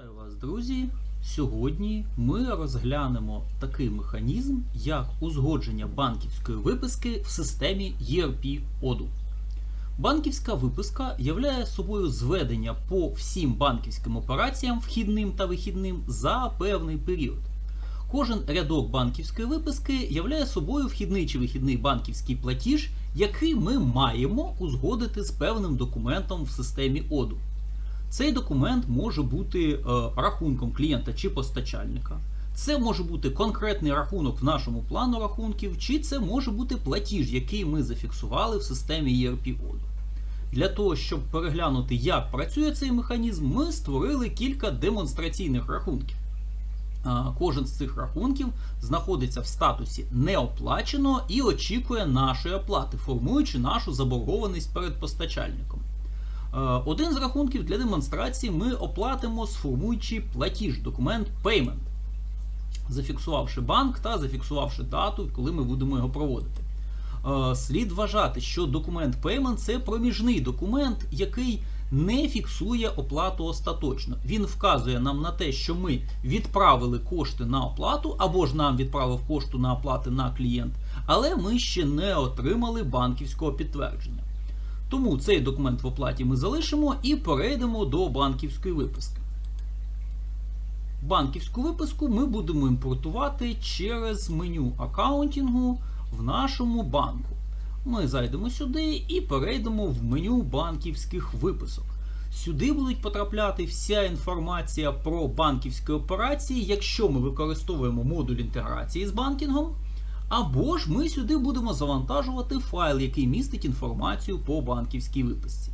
Вітаю вас, друзі! Сьогодні ми розглянемо такий механізм, як узгодження банківської виписки в системі ERP оду. Банківська виписка являє собою зведення по всім банківським операціям, вхідним та вихідним, за певний період. Кожен рядок банківської виписки являє собою вхідний чи вихідний банківський платіж, який ми маємо узгодити з певним документом в системі оду. Цей документ може бути е, рахунком клієнта чи постачальника. Це може бути конкретний рахунок в нашому плану рахунків, чи це може бути платіж, який ми зафіксували в системі ERP оду. Для того, щоб переглянути, як працює цей механізм, ми створили кілька демонстраційних рахунків. А, Кожен з цих рахунків знаходиться в статусі неоплачено і очікує нашої оплати, формуючи нашу заборгованість перед постачальником. Е, Один з рахунків для демонстрації ми оплатимо, сформуючи платіж, документ Payment, зафіксувавши банк та зафіксувавши дату, коли ми будемо його проводити. Е, Слід вважати, що документ Payment це проміжний документ, який не фіксує оплату остаточно. Він вказує нам на те, що ми відправили кошти на оплату, або ж нам відправив кошту на оплати на клієнт, але ми ще не отримали банківського підтвердження. Тому цей документ в оплаті ми залишимо і перейдемо до банківської виписки. Банківську виписку ми будемо імпортувати через меню аккаунтингу в нашому банку. Ми зайдемо сюди і перейдемо в меню банківських виписок. Сюди будуть потрапляти вся інформація про банківські операції, якщо ми використовуємо модуль інтеграції з банкінгом. Або ж ми сюди будемо завантажувати файл, який містить інформацію по банківській виписці.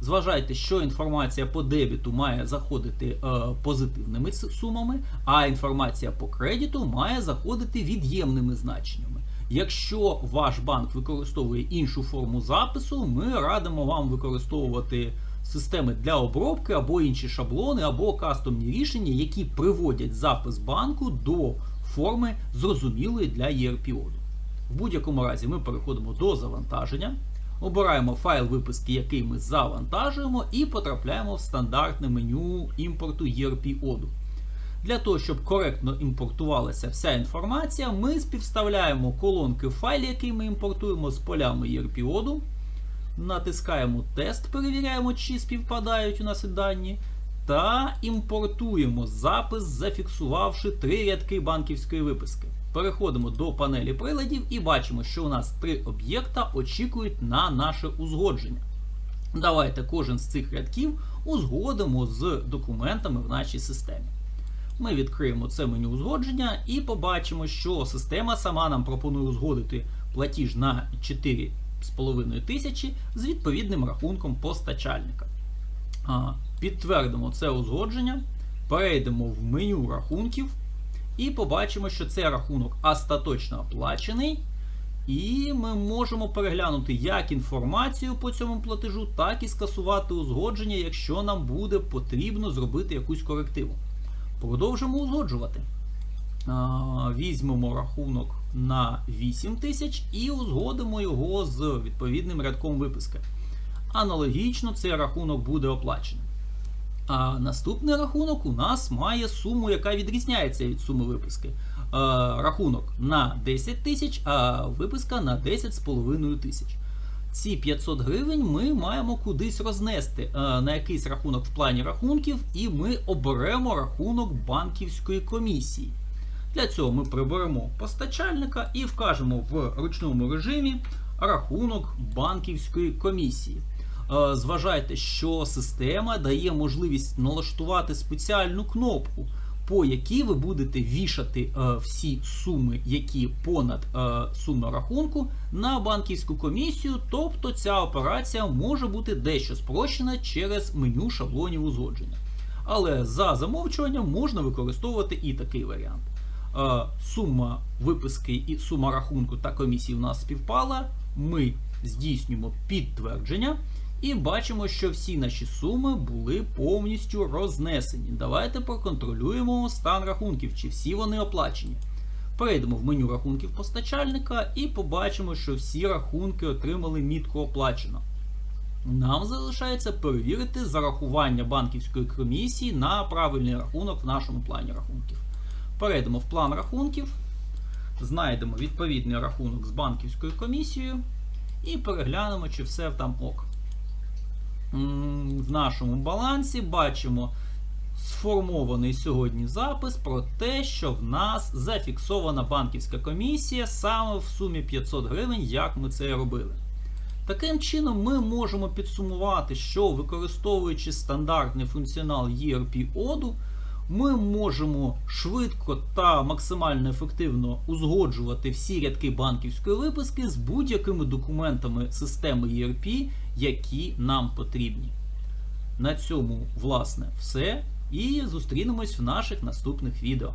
Зважайте, що інформація по дебіту має заходити е, позитивними сумами, а інформація по кредиту має заходити від'ємними значеннями. Якщо ваш банк використовує іншу форму запису, ми радимо вам використовувати системи для обробки або інші шаблони, або кастомні рішення, які приводять запис банку до форми зрозумілої для ERP-оду. В будь-якому разі ми переходимо до завантаження, обираємо файл виписки, який ми завантажуємо, і потрапляємо в стандартне меню імпорту ERP-оду. Для того, щоб коректно імпортувалася вся інформація, ми співставляємо колонки в файлі, який ми імпортуємо з полями ERP-оду. Натискаємо тест, перевіряємо, чи співпадають у нас дані. Та імпортуємо запис, зафіксувавши три рядки банківської виписки. Переходимо до панелі приладів і бачимо, що у нас три об'єкта очікують на наше узгодження. Давайте кожен з цих рядків узгодимо з документами в нашій системі. Ми відкриємо це меню узгодження і побачимо, що система сама нам пропонує узгодити платіж на 4,5 тисячі з відповідним рахунком постачальника. Підтвердимо це узгодження, перейдемо в меню рахунків і побачимо, що цей рахунок остаточно оплачений. І ми можемо переглянути як інформацію по цьому платежу, так і скасувати узгодження, якщо нам буде потрібно зробити якусь корективу. Продовжимо узгоджувати. Візьмемо рахунок на 8 тисяч і узгодимо його з відповідним рядком виписки. Аналогічно цей рахунок буде оплачений. А наступний рахунок у нас має суму, яка відрізняється від суми виписки. Рахунок на 10 тисяч, а виписка на 10,5 тисяч. Ці 500 гривень ми маємо кудись рознести на якийсь рахунок в плані рахунків, і ми оберемо рахунок банківської комісії. Для цього ми приберемо постачальника і вкажемо в ручному режимі рахунок банківської комісії. Е, Зважайте, що система дає можливість налаштувати спеціальну кнопку, по якій ви будете вішати е, всі суми, які понад е, сума рахунку, на банківську комісію. Тобто ця операція може бути дещо спрощена через меню шаблонів узгодження. Але за замовчуванням можна використовувати і такий варіант. Сума виписки і сума рахунку та комісії в нас співпала. Ми здійснюємо підтвердження і бачимо, що всі наші суми були повністю рознесені. Давайте проконтролюємо стан рахунків, чи всі вони оплачені. Перейдемо в меню рахунків постачальника і побачимо, що всі рахунки отримали мітку оплачено. Нам залишається перевірити зарахування банківської комісії на правильний рахунок в нашому плані рахунків. Перейдемо в план рахунків, знайдемо відповідний рахунок з банківською комісією і переглянемо, чи все там ок. В нашому балансі бачимо сформований сьогодні запис про те, що в нас зафіксована банківська комісія саме в сумі 500 гривень, як ми це робили. Таким чином, ми можемо підсумувати, що використовуючи стандартний функціонал ERP оду, ми можемо швидко та максимально ефективно узгоджувати всі рядки банківської виписки з будь-якими документами системи ERP, які нам потрібні. На цьому, власне, все. І зустрінемось в наших наступних відео.